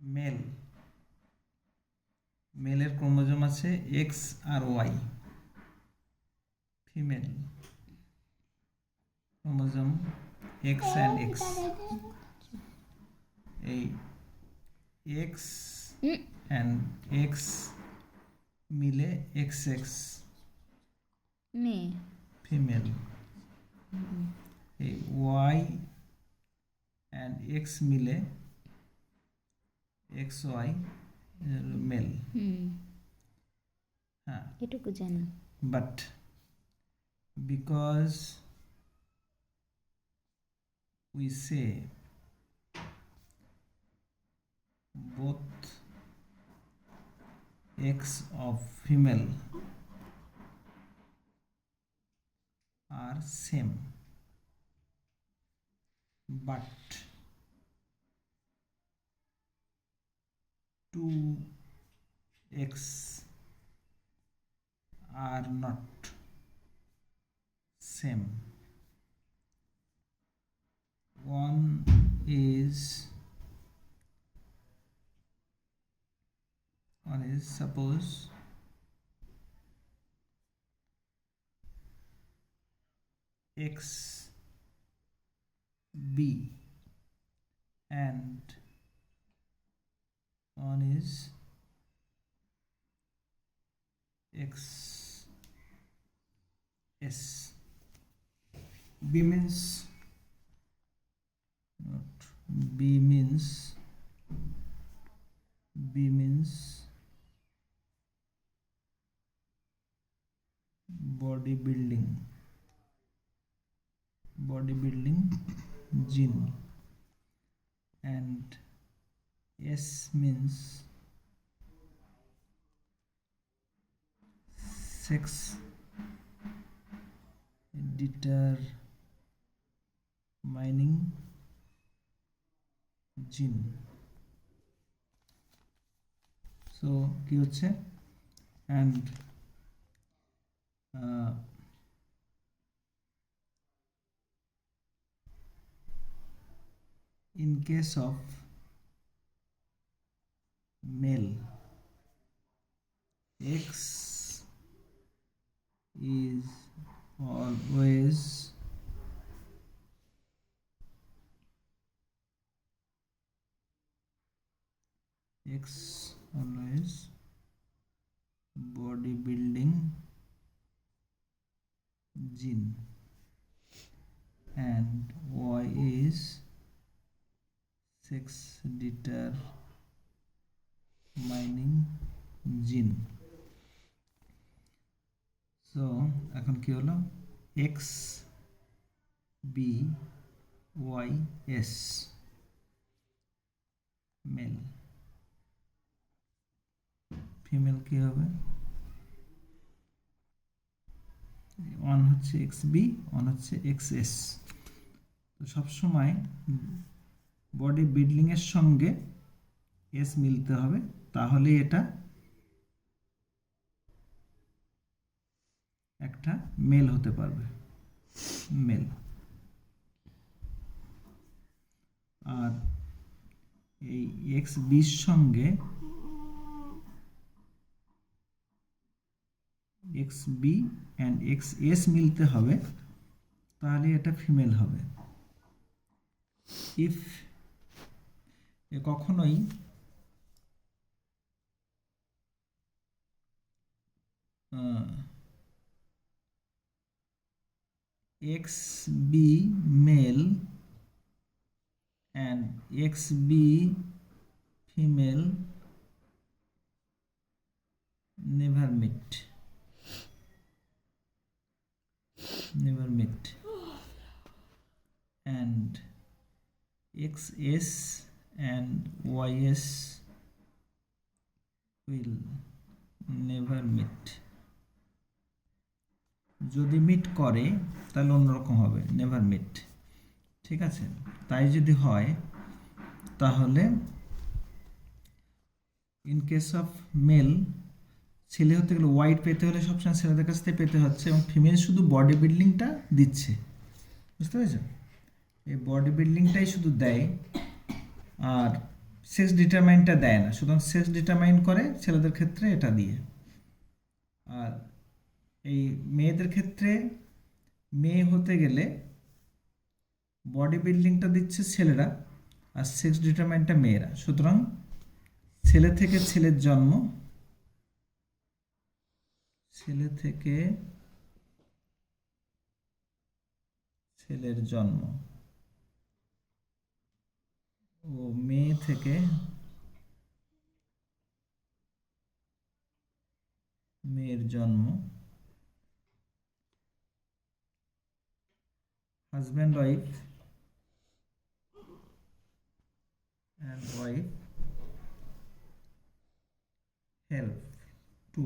Mail. মেলের chromosome আছে X R Y. Female. Chromosome X and X. এই X. And X মিলে X X. মেয়ে ফিমেল। এই ওয়াই অ্যান্ড এক্স মিলে এক্স ওয়াই মেল হুম হ্যাঁ এটুকু জানি but because we say both x of female are same but two x are not same. One is one is suppose x b and one is x s. B means not b means b means bodybuilding bodybuilding gene. And s means sex determining gene so কি হচ্ছে and uh, in case of male x is always x always bodybuilding gene. And y is sex determining gene so এখন কি হলো? X B Y S male female কি হবে? One হচ্ছে X B one হচ্ছে X S তো সবসময় body বিল্ডিংয়ের সঙ্গে এস মিলতে হবে তাহলে এটা একটা মেল হতে পারবে। মেল। আর এই এক্স বির সঙ্গে X B and X S মিলতে হবে, তাহলে এটা ফিমেল হবে। ইফ এ কখনোই X B male and XB female never meet. Never meet. And XS and YS will never meet. যদি মিট করে, তাহলে অন্যরকম হবে নেভার মিট ঠিক আছে? তাই যদি হয়, তাহলে ইন কেস অফ মেল ছেলে হতে গেলে হোয়াইট পেতে হলে সবসময় ছেলেদের কাছ থেকে পেতে হচ্ছে এবং ফিমেল শুধু বডি বিল্ডিংটা দিচ্ছে। বুঝতে পেরেছ এই বডি বিল্ডিংটাই শুধু দেয়, আর সেক্স ডিটারমাইনটা দেয় না। সুতরাং সেক্স ডিটারমাইন করে ছেলেদের ক্ষেত্রে এটা দিয়ে। আর এই মেয়েদের ক্ষেত্রে মেয়ে হতে গেলে বডি বিল্ডিংটা দিচ্ছে ছেলেরা আর সেক্স ডিটারমাইনটা মেয়েরা। সুতরাং ছেলে থেকে ছেলের জন্ম, ছেলে থেকে ছেলের জন্ম। ও মেয়ে থেকে মেয়ের জন্ম। Husband wife and wife help to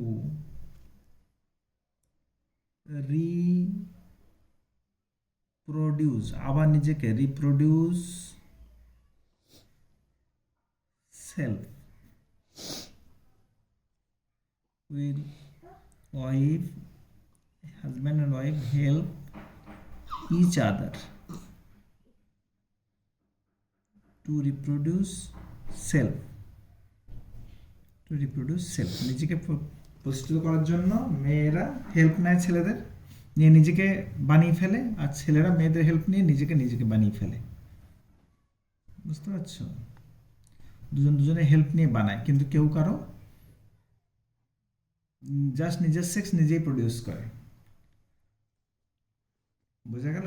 reproduce, আবার নিজেকে reproduce self will wife husband and wife help each other to reproduce self to reproduce self নিজেকে প্র- প্রস্তুত করার জন্য মেয়েরা হেল্প নেয় ছেলেদের, নিয়ে নিজেকে বানিয়ে ফেলে, আর ছেলেরা মেয়েদের হেল্প নিয়ে নিজেকে নিজেকে বানিয়ে ফেলে। বুঝতে পারছ? দুজন দুজনে হেল্প নিয়ে বানায়, কিন্তু কেউ কারও জাস্ট নিজের সেক্স নিজেই প্রডিউস করে। বোঝা গেল?